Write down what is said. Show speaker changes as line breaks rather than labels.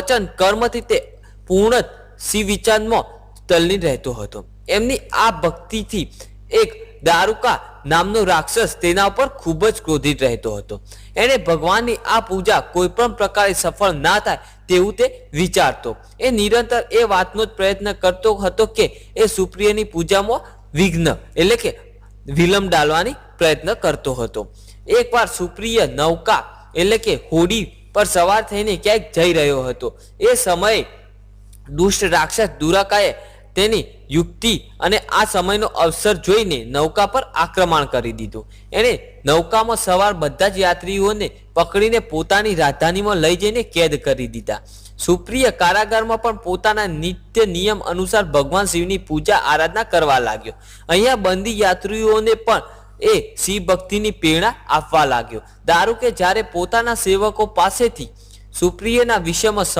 વચન કર્મથી તે પૂર્ણ શિવ વિચારમાં તલ્લીન રહેતો હતો. એમની આ ભક્તિથી એક દારૂકા નામનો રાક્ષસ તેના ઉપર ખૂબ જ ક્રોધિત રહેતો હતો. એણે ભગવાનની આ પૂજા કોઈ પણ પ્રકારે સફળ ના થાય તેવું તે વિચારતો. એ નિરંતર એ વાતનો જ પ્રયત્ન કરતો હતો કે એ સુપ્રિયની પૂજામાં વિઘ્ન એટલે કે વિલંબ ડાલવાની પ્રયત્ન કરતો હતો. એકવાર સુપ્રિય નૌકા એટલે કે હોડી પર સવાર થઈને ક્યાંક જઈ રહ્યો હતો. એ સમયે દુષ્ટ રાક્ષસ દુરાકાએ તેની યુક્તિ અને આ સમયનો અવસર જોઈને નૌકા પર આક્રમણ કરી દીધું. એણે નૌકામાં સવાર બધા જ યાત્રીઓને પકડીને પોતાની રાજધાનીમાં લઈ જઈને કેદ કરી દીધા. સુપ્રિય કારાગારમાં પણ પોતાના નિત્ય નિયમ અનુસાર ભગવાન શિવની પૂજા આરાધના કરવા લાગ્યો. અહીંયા બંદી યાત્રીઓને પણ એ શિવ ભક્તિની પ્રેરણા આપવા લાગ્યો. દારૂ કે જ્યારે પોતાના સેવકો પાસેથી સુપ્રિયના વિષયમાં સમા